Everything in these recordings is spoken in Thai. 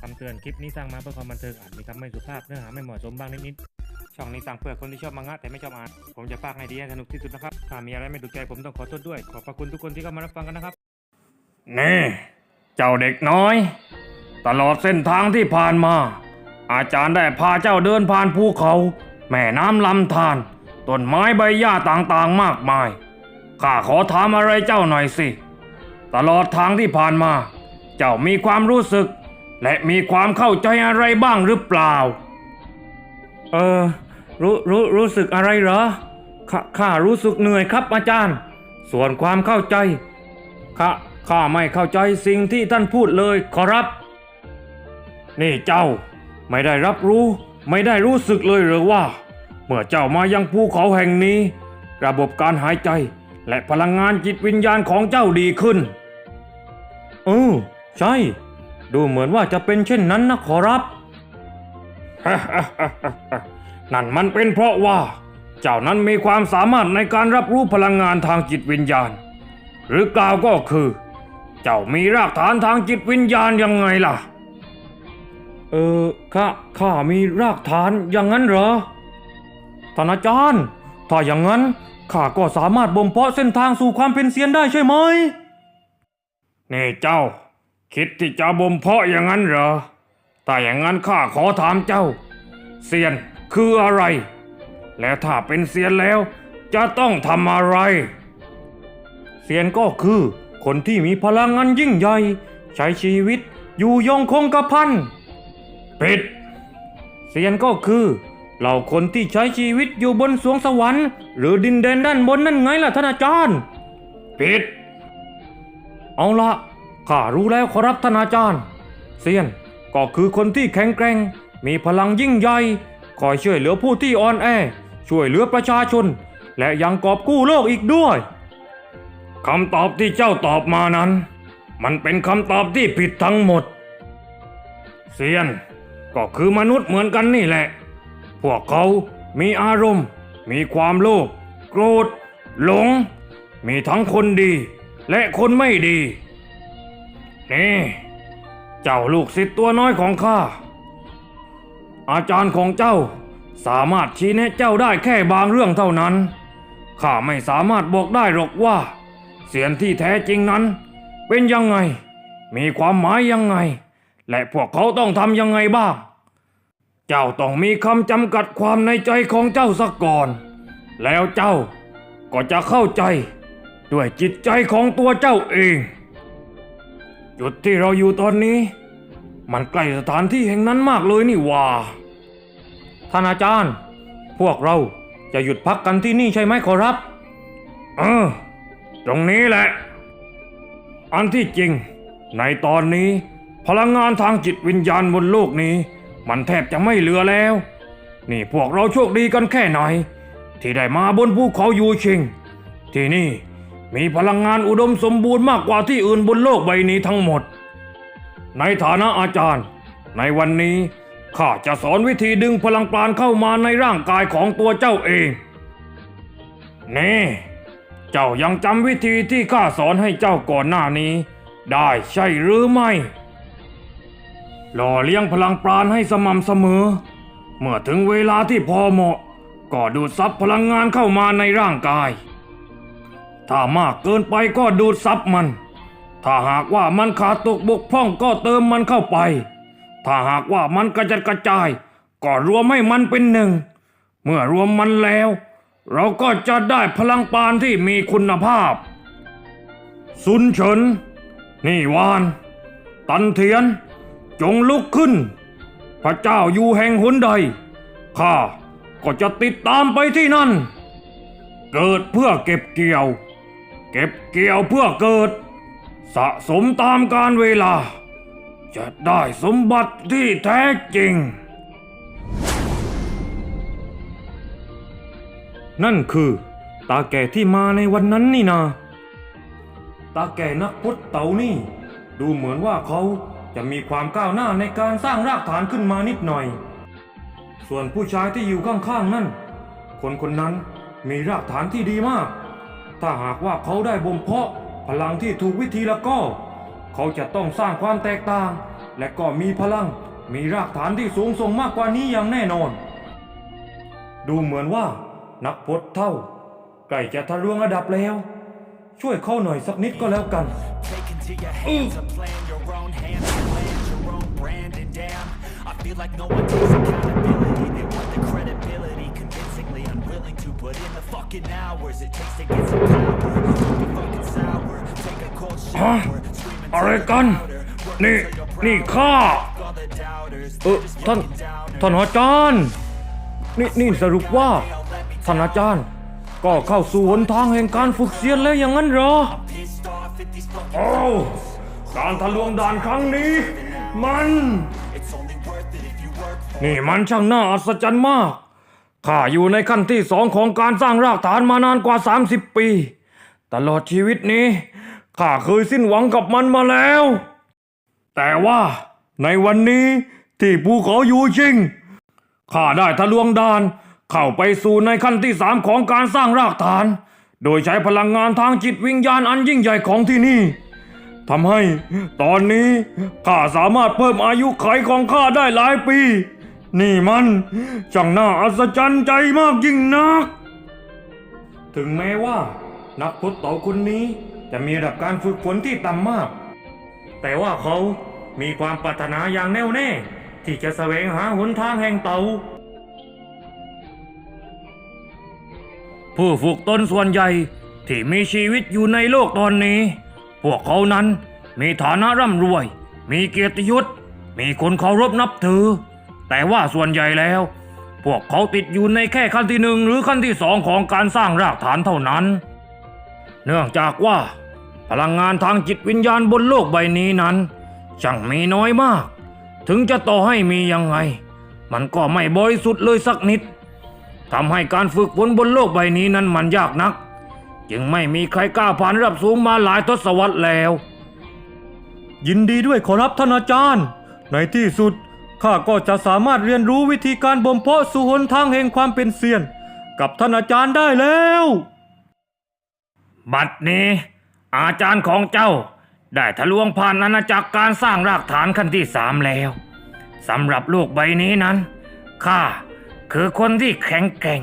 คำเตือนคลิปนี้สร้างมาเพื่อความบันเทิงอาจมีคำไม่สุภาพเนื้อหาไม่เหมาะสมบ้างนิดๆ ช่องนี้สั่งเพื่อคนที่ชอบมังงะแต่ไม่ชอบอ่าน ผมจะพากให้ดีให้สนุกที่สุดนะครับ ถ้ามีอะไรไม่ถูกใจผมต้องขอโทษด้วย ขอบพระคุณทุกคนที่เข้ามารับฟังกันนะครับ นี่ เจ้าเด็กน้อย ตลอดเส้นทางที่ผ่านมา อาจารย์ได้พาเจ้าเดินผ่านภูเขา แม่น้ำลำธาร ต้นไม้ใบหญ้าต่างๆ มากมาย ข้าขอถามอะไรเจ้าหน่อยสิ ตลอดทางที่ผ่านมา เจ้ามีความรู้สึก และมีความเข้าใจอะไรบ้างหรือเปล่า เออรู้รู้รู้สึกอะไรเหรอข้าข้ารู้สึกเหนื่อยครับอาจารย์ ส่วนความเข้าใจข้าข้าไม่เข้าใจสิ่งที่ท่านพูดเลยขอรับ นี่เจ้า ไม่ได้รับรู้ ไม่ได้รู้สึกเลยหรือว่า เมื่อเจ้ามายังภูเขาแห่งนี้ ระบบการหายใจและพลังงานจิตวิญญาณของเจ้าดีขึ้น เออใช่ ดูเหมือนว่าจะเป็นเช่นนั้นนะขอรับ นั่นมันเป็นเพราะว่า เจ้านั้นมีความสามารถในการรับรู้พลังงานทางจิตวิญญาณ หรือกล่าวก็คือ เจ้ามีรากฐานทางจิตวิญญาณยังไงล่ะ เออข้าข้ามีรากฐานอย่างนั้นเหรอท่านอาจารย์ ถ้าอย่างนั้นข้าก็สามารถบ่มเพาะเส้นทางสู่ความเป็นเซียนได้ใช่ไหมนี่เจ้า คิดที่จะบ่มเพาะอย่างนั้นเหรอถ้าอย่างนั้นข้าขอถามเจ้า เซียนคืออะไร และถ้าเป็นเซียนแล้ว จะต้องทำอะไร เซียนก็คือคนที่มีพลังงานยิ่งใหญ่ ใช้ชีวิตอยู่ยงคงกระพันปิด เซียนก็คือเหล่าคนที่ใช้ชีวิตอยู่บนสวงสวรรค์ หรือดินแดนด้านบนนั่นไงล่ะท่านอาจารย์ปิด เอาละ ข้ารู้แล้วขอรับท่านอาจารย์ เซียนก็คือคนที่แข็งแกร่ง มีพลังยิ่งใหญ่คอยช่วยเหลือผู้ที่อ่อนแอ ช่วยเหลือประชาชน และยังกอบกู้โลกอีกด้วยคำตอบที่เจ้าตอบมานั้น มันเป็นคำตอบที่ผิดทั้งหมด เซียนก็คือมนุษย์เหมือนกันนี่แหละ พวกเขามีอารมณ์ มีความโลภโกรธ หลง มีทั้งคนดี และคนไม่ดี นี่ เจ้าลูกศิษย์ตัวน้อยของข้า อาจารย์ของเจ้าสามารถชี้แนะเจ้าได้แค่บางเรื่องเท่านั้น ข้าไม่สามารถบอกได้หรอกว่า เสียนที่แท้จริงนั้น เป็นยังไง มีความหมายยังไง และพวกเขาต้องทำยังไงบ้าง เจ้าต้องมีคำจำกัดความในใจของเจ้าสักก่อน แล้วเจ้าก็จะเข้าใจ ด้วยจิตใจของตัวเจ้าเอง จุดที่เราอยู่ตอนนี้ มันใกล้สถานที่แห่งนั้นมากเลยนี่ว่าท่านอาจารย์ พวกเราจะหยุดพักกันที่นี่ใช่ไหมขอรับ เออ ตรงนี้แหละ อันที่จริง ในตอนนี้ พลังงานทางจิตวิญญาณบนโลกนี้ มันแทบจะไม่เหลือแล้ว นี่พวกเราโชคดีกันแค่ไหน ที่ได้มาบนภูเขายูชิง ที่นี่ มีพลังงานอุดมสมบูรณ์มากกว่าที่อื่นบนโลกใบนี้ทั้งหมด ในฐานะอาจารย์ ในวันนี้ข้าจะสอนวิธีดึงพลังปราณเข้ามาในร่างกายของตัวเจ้าเอง นี่ เจ้ายังจำวิธีที่ข้าสอนให้เจ้าก่อนหน้านี้ ได้ใช่หรือไม่ หล่อเลี้ยงพลังปราณให้สม่ำเสมอ เมื่อถึงเวลาที่พอเหมาะ ก็ดูดซับพลังงานเข้ามาในร่างกาย ถ้ามากเกินไปก็ดูดซับมัน ถ้าหากว่ามันขาดตกบกพร่องก็เติมมันเข้าไป ถ้าหากว่ามันกระจัดกระจาย ก็รวมให้มันเป็นหนึ่ง เมื่อรวมมันแล้ว เราก็จะได้พลังปานที่มีคุณภาพซุนเฉิน นี่วาน ตันเทียน จงลุกขึ้น พระเจ้าอยู่แห่งหนใด ข้าก็จะติดตามไปที่นั่น เกิดเพื่อเก็บเกี่ยว เก็บเกี่ยวเพื่อเกิด สะสมตามการเวลา จะได้สมบัติที่แท้จริง นั่นคือตาแก่ที่มาในวันนั้นนี่นา ตาแก่นักพจน์เต่านี่ ดูเหมือนว่าเขาจะมีความก้าวหน้าในการสร้างรากฐานขึ้นมานิดหน่อย ส่วนผู้ชายที่อยู่ข้างๆนั่น คนคนนั้นมีรากฐานที่ดีมาก ถ้าหากว่าเขาได้บ่มเพาะพลังที่ถูกวิธีแล้วก็ เขาจะต้องสร้างความแตกต่าง และก็มีพลัง มีรากฐานที่สูงส่งมากกว่านี้อย่างแน่นอน ดูเหมือนว่า นักพจน์เท่าใกล้จะทะลวงระดับแล้ว ช่วยเข้าหน่อยสักนิดก็แล้วกัน into your hands a plan your own hands and land your own brand and damn I feel like no one takes account fucking hours It takes to get some power Don't be fucking sour Take a cold shower Scream อะไร until กัน you're louder Work นี่ until you're นี่ proud ข้า Fuck all the doubters เออ They're just ท่าน fucking downers ท่านอาจารย์ นี่นี่สรุปว่า ท่านอาจารย์ ก็เข้าสู่หนทางแห่งการฝึกเซียนแล้วอย่างนั้นเหรอ Pissed off at these fucking โอ้การทะลวงด่านครั้งนี้ มัน It's only worth it if you work for นี่มันช่างน่าอัศจรรย์มาก ข้าอยู่ในขั้นที่สองของการสร้างรากฐานมานานกว่า 30 ปี ตลอดชีวิตนี้ข้าเคยสิ้นหวังกับมันมาแล้ว แต่ว่าในวันนี้ที่ภูเขาอยู่ชิงข้าได้ทะลวงดาน เข้าไปสู่ในขั้นที่สามของการสร้างรากฐาน โดยใช้พลังงานทางจิตวิญญาณอันยิ่งใหญ่ของที่นี่ทำให้ตอนนี้ข้าสามารถเพิ่มอายุไขของข้าได้หลายปี นี่มันช่างน่าอัศจรรย์ใจมากยิ่งนัก ถึงแม้ว่า นักพุทธเต๋าคนนี้จะมีระดับการฝึกฝนที่ต่ำมาก แต่ว่าเขามีความปรารถนาอย่างแน่วแน่ ที่จะแสวงหาหนทางแห่งเต๋าผู้ฝึกตนส่วนใหญ่ที่มีชีวิตอยู่ในโลกตอนนี้ พวกเขานั้นมีฐานะร่ำรวย มีเกียรติยศ มีคนเคารพนับถือ แต่ว่าส่วนใหญ่แล้ว พวกเขาติดอยู่ในแค่ขั้นที่หนึ่งหรือขั้นที่สองของการสร้างรากฐานเท่านั้น เนื่องจากว่า พลังงานทางจิตวิญญาณบนโลกใบนี้นั้นช่างมีน้อยมาก ถึงจะต่อให้มียังไง มันก็ไม่บริสุทธิ์เลยสักนิดทำให้การฝึกฝนบนโลกใบนี้นั้นมันยากนัก จึงไม่มีใครกล้าผ่านระดับสูงมาหลายทศวรรษแล้ว ยินดีด้วยขอรับท่านอาจารย์ ในที่สุด ข้าก็จะสามารถเรียนรู้วิธีการบ่มเพาะสู่หนทางแห่งความเป็นเซียน กับท่านอาจารย์ได้แล้ว บัดนี้ อาจารย์ของเจ้า ได้ทะลวงผ่านอาณาจักรการสร้างรากฐานขั้นที่สามแล้วสำหรับโลกใบนี้นั้นข้าคือคนที่แข็งแกร่ง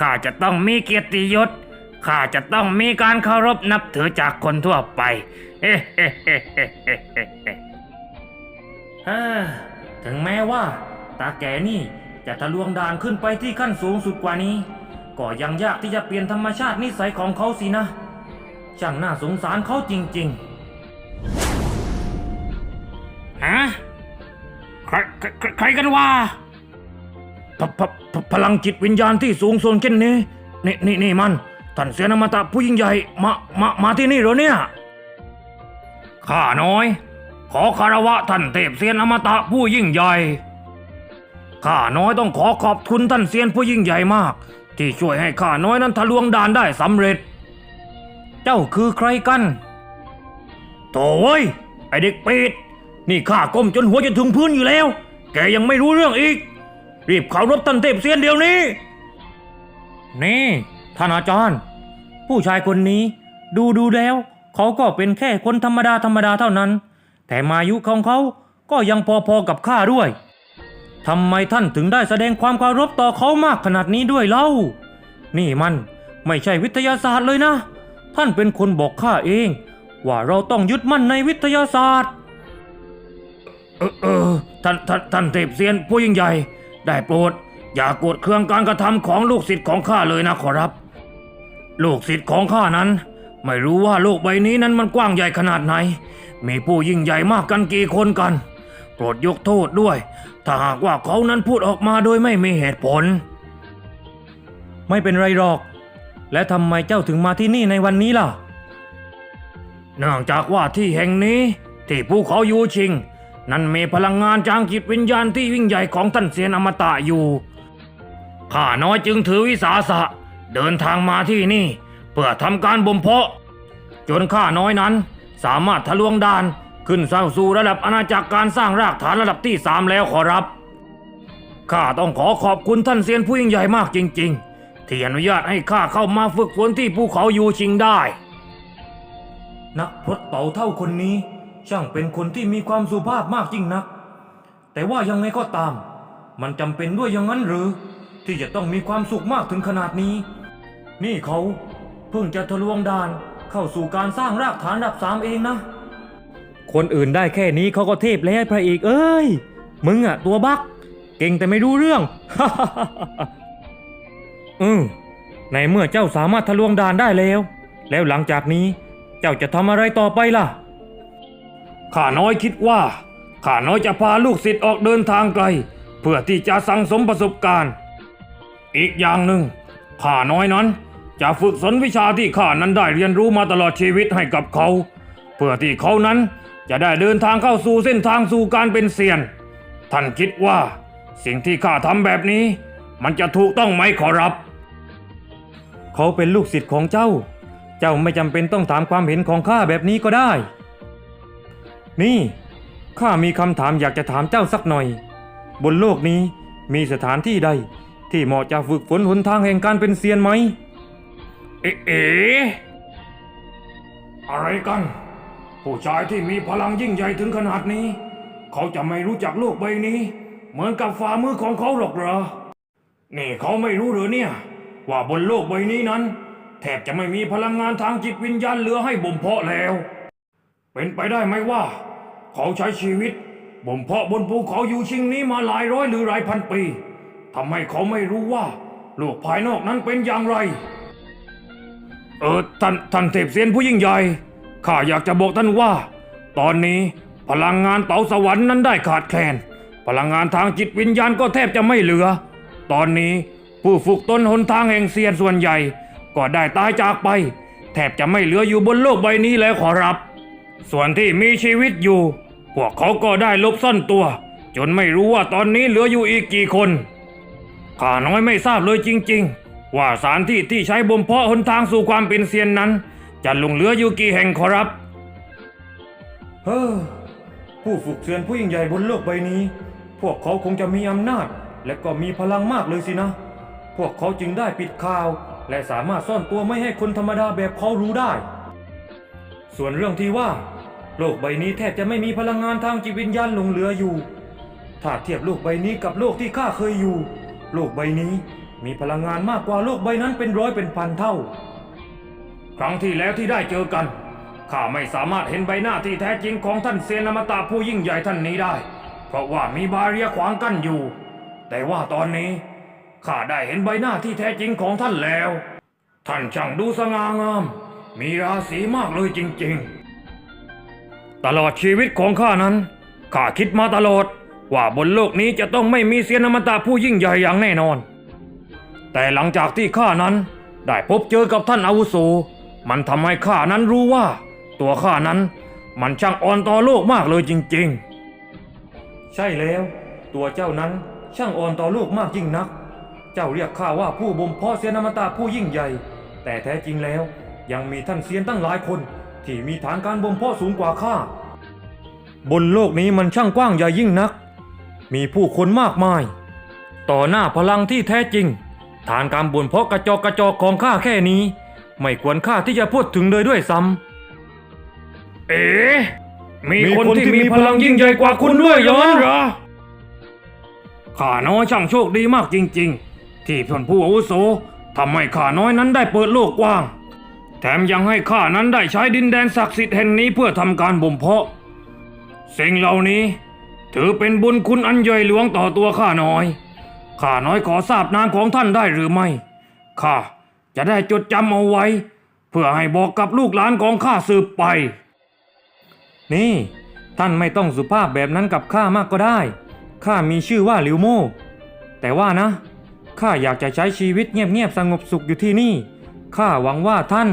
ข้าจะต้องมีเกียรติยศข้าจะต้องมีการเคารพนับถือจากคนทั่วไปเฮ้เฮ้เฮ้เฮ้เฮ้เฮ้ ถึงแม้ว่า ตาแก่นี่จะทะลวงด่านขึ้นไปที่ขั้นสูงสุดกว่านี้ ก็ยังยากที่จะเปลี่ยนธรรมชาตินิสัยของเขาสินะ ช่างน่าสงสารเขาจริงๆฮะใครใครใครใครกันวะพพพพลังจิตวิญญาณที่สูงส่งเช่นนี้ นี่นี่นี่มันท่านเสียนอมตะผู้ยิ่งใหญ่มามามาที่นี่เหรอเนี่ยข้าน้อย ขอคารวะท่านเทพเซียนอมตะผู้ยิ่งใหญ่ ข้าน้อยต้องขอขอบคุณท่านเซียนผู้ยิ่งใหญ่มาก ที่ช่วยให้ข้าน้อยนั้นทะลวงด่านได้สำเร็จ เจ้าคือใครกันโถ่เว้ยไอเด็กเป็ดนี่ข้าก้มจนหัวจะถึงพื้นอยู่แล้ว แกยังไม่รู้เรื่องอีก รีบเคารพท่านเทพเซียนเดี๋ยวนี้ นี่ท่านอาจารย์ ผู้ชายคนนี้ดูดูแล้ว เขาก็เป็นแค่คนธรรมดาธรรมดาเท่านั้น แต่มายุของเขาก็ยังพอๆกับข้าด้วยทำไมท่านถึงได้แสดงความเคารพต่อเขามากขนาดนี้ด้วยเล่า นี่มันไม่ใช่วิทยาศาสตร์เลยนะ ท่านเป็นคนบอกข้าเอง ว่าเราต้องยึดมั่นในวิทยาศาสตร์ เออเออท่านท่านท่านเทพเซียนผู้ยิ่งใหญ่ ได้โปรด อย่ากรธเครื่องการกระทำของลูกศิษย์ของข้าเลยนะขอรับ ลูกศิษย์ของข้านั้น ไม่รู้ว่าโลกใบนี้นั้นมันกว้างใหญ่ขนาดไหน มีผู้ยิ่งใหญ่มากกันกี่คนกัน โปรดยกโทษด้วย ถ้าหากว่าเขานั้นพูดออกมาโดยไม่มีเหตุผล ไม่เป็นไรหรอก และทำไมเจ้าถึงมาที่นี่ในวันนี้ล่ะ เนื่องจากว่าที่แห่งนี้ ที่ภูเขายูชิง นั้นมีพลังงานจางจิตวิญญาณที่ยิ่งใหญ่ของท่านเซียนอมตะอยู่ข้าน้อยจึงถือวิสาสะเดินทางมาที่นี่ เพื่อทำการบ่มเพาะ จนข้าน้อยนั้น สามารถทะลวงดานขึ้นสร้างสู่ระดับอาณาจักรการสร้างรากฐานระดับที่สามแล้วขอรับข้าต้องขอขอบคุณท่านเซียนผู้ยิ่งใหญ่มากจริง ๆ ที่อนุญาตให้ข้าเข้ามาฝึกฝนที่ภูเขายูชิงได้นักพรตเป่าเท่าคนนี้ ช่างเป็นคนที่มีความสุภาพมากยิ่งนัก แต่ว่ายังไงก็ตาม มันจำเป็นด้วยอย่างนั้นหรือ ที่จะต้องมีความสุขมากถึงขนาดนี้ นี่เขา เพิ่งจะทะลวงด่านเข้าสู่การสร้างรากฐานระดับสามเองนะ คนอื่นได้แค่นี้เขาก็เทพแล้วพระเอกเอ้ย มึงอะตัวบัก เก่งแต่ไม่รู้เรื่อง อืมในเมื่อเจ้าสามารถทะลวงด่านได้แล้ว แล้วหลังจากนี้เจ้าจะทำอะไรต่อไปล่ะ ข้าน้อยคิดว่า ข้าน้อยจะพาลูกศิษย์ออกเดินทางไกล เพื่อที่จะสั่งสมประสบการณ์ อีกอย่างหนึ่งข้าน้อยนั้น จะฝึกสนวิชาที่ข้านั้นได้เรียนรู้มาตลอดชีวิตให้กับเขา เพื่อที่เขานั้นจะได้เดินทางเข้าสู่เส้นทางสู่การเป็นเซียน ท่านคิดว่า สิ่งที่ข้าทำแบบนี้ มันจะถูกต้องไหมขอรับ เขาเป็นลูกศิษย์ของเจ้า เจ้าไม่จำเป็นต้องถามความเห็นของข้าแบบนี้ก็ได้ นี่ข้ามีคำถามอยากจะถามเจ้าสักหน่อย บนโลกนี้มีสถานที่ใด ที่เหมาะจะฝึกฝนหนทางแห่งการเป็นเซียนไหม เอ๋เอ๋อะไรกัน ผู้ชายที่มีพลังยิ่งใหญ่ถึงขนาดนี้ เขาจะไม่รู้จักโลกใบนี้ เหมือนกับฝ่ามือของเขาหรอกเหรอ นี่เขาไม่รู้หรือเนี่ย ว่าบนโลกใบนี้นั้น แทบจะไม่มีพลังงานทางจิตวิญญาณเหลือให้บ่มเพาะแล้ว เป็นไปได้ไหมว่า เขาใช้ชีวิตบ่มเพาะบนภูเขาอยู่ชิงนี้มาหลายร้อยหรือหลายพันปีทำให้เขาไม่รู้ว่าโลกภายนอกนั้นเป็นอย่างไร เออท่านท่านเทพเซียนผู้ยิ่งใหญ่ข้าอยากจะบอกท่านว่า ตอนนี้พลังงานเต๋าสวรรค์นั้นได้ขาดแคลน พลังงานทางจิตวิญญาณก็แทบจะไม่เหลือ ตอนนี้ผู้ฝึกตนหนทางแห่งเซียนส่วนใหญ่ ก็ได้ตายจากไป แทบจะไม่เหลืออยู่บนโลกใบนี้แล้วขอรับ ส่วนที่มีชีวิตอยู่ พวกเขาก็ได้ลบซ่อนตัว จนไม่รู้ว่าตอนนี้เหลืออยู่อีกกี่คนข้าน้อยไม่ทราบเลยจริง ๆ ว่าสานที่ที่ใช้บ่มเพาะหนทางสู่ความเป็นเซียนนั้น จะหลงเหลืออยู่กี่แห่งขอรับ เฮ้อผู้ฝึกเซียนผู้ยิ่งใหญ่บนโลกใบนี้ พวกเขาคงจะมีอำนาจ และก็มีพลังมากเลยสินะ พวกเขาจึงได้ปิดข่าว และสามารถซ่อนตัวไม่ให้คนธรรมดาแบบเขารู้ได้ ส่วนเรื่องที่ว่า โลกใบนี้แทบจะไม่มีพลังงานทางจิตวิญญาณหลงเหลืออยู่ ถ้าเทียบโลกใบนี้กับโลกที่ข้าเคยอยู่ โลกใบนี้ มีพลังงานมากกว่าโลกใบนั้นเป็นร้อยเป็นพันเท่า ครั้งที่แล้วที่ได้เจอกันข้าไม่สามารถเห็นใบหน้าที่แท้จริงของท่านเซนอมตะผู้ยิ่งใหญ่ท่านนี้ได้ เพราะว่ามีบาเรียขวางกั้นอยู่ แต่ว่าตอนนี้ข้าได้เห็นใบหน้าที่แท้จริงของท่านแล้ว ท่านช่างดูสง่างาม มีราศีมากเลยจริงๆ ตลอดชีวิตของข้านั้นข้าคิดมาตลอด ว่าบนโลกนี้จะต้องไม่มีเซียนอมตะผู้ยิ่งใหญ่อย่างแน่นอน แต่หลังจากที่ข้านั้นได้พบเจอกับท่านอาวุโส มันทำให้ข้านั้นรู้ว่า ตัวข้านั้นมันช่างอ่อนต่อโลกมากเลยจริง ๆ ใช่แล้ว ตัวเจ้านั้นช่างอ่อนต่อโลกมากยิ่งนัก เจ้าเรียกข้าว่าผู้บ่มเพาะเซียนอมตะผู้ยิ่งใหญ่ แต่แท้จริงแล้วยังมีท่านเซียนตั้งหลายคน ที่มีฐานการบ่มเพาะสูงกว่าข้า บนโลกนี้มันช่างกว้างใหญ่ยิ่งนัก มีผู้คนมากมาย ต่อหน้าพลังที่แท้จริง ฐานการบ่มเพาะกระจอกกระจอกของข้าแค่นี้ ไม่ควรค่าที่จะพูดถึงเลยด้วยซ้ำๆเอ๋มีคนที่มีพลังยิ่งใหญ่กว่าคุณด้วยย้อนเหรอ ข้าน้อยช่างโชคดีมากจริง ๆ ที่ท่านผู้อาวุโสทำให้ข้าน้อยนั้นได้เปิดโลกกว้าง แถมยังให้ข้านั้นได้ใช้ดินแดนศักดิ์สิทธิ์แห่งนี้เพื่อทำการบ่มเพาะ สิ่งเหล่านี้ ถือเป็นบุญคุณอันใหญ่หลวงต่อตัวข้าน้อย ข้าน้อยขอทราบนามของท่านได้หรือไม่ ข้าจะได้จดจำเอาไว้ เพื่อให้บอกกับลูกหลานของข้าสืบไป นี่ ท่านไม่ต้องสุภาพแบบนั้นกับข้ามากก็ได้ ข้ามีชื่อว่าหลิวโม่ แต่ว่านะ ข้าอยากจะใช้ชีวิตเงียบๆสงบสุขอยู่ที่นี่ ข้าหวังว่าท่าน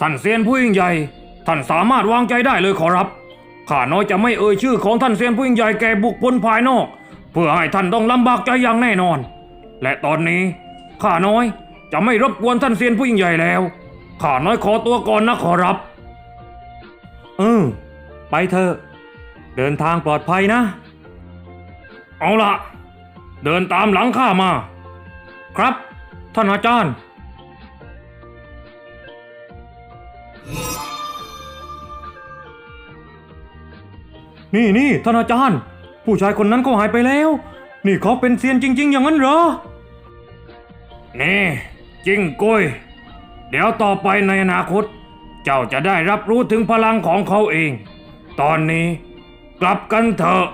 ท่านเซียนผู้ยิ่งใหญ่ ท่านสามารถวางใจได้เลยขอรับ ข้าน้อยจะไม่เอ่ยชื่อของท่านเซียนผู้ยิ่งใหญ่แก่บุคคลภายนอก พื่อให้ท่านต้องลำบากใจอย่างแน่นอน และตอนนี้ข้าน้อยจะไม่รบกวนท่านเซียนผู้ยิ่งใหญ่แล้ว ข้าน้อยขอตัวก่อนนะขอรับเออไปเถอะ เดินทางปลอดภัยนะ เอาละเดินตามหลังข้ามา ครับ ท่านอาจารย์ นี่นี่ท่านอาจารย์ ผู้ชายคนนั้นก็หายไปแล้ว นี่เขาเป็นเซียนจริง ๆ อย่างนั้นเหรอ นี่จิ้งกุยเดี๋ยวต่อไปในอนาคต เจ้าจะได้รับรู้ถึงพลังของเขาเอง ตอนนี้กลับกันเถอะ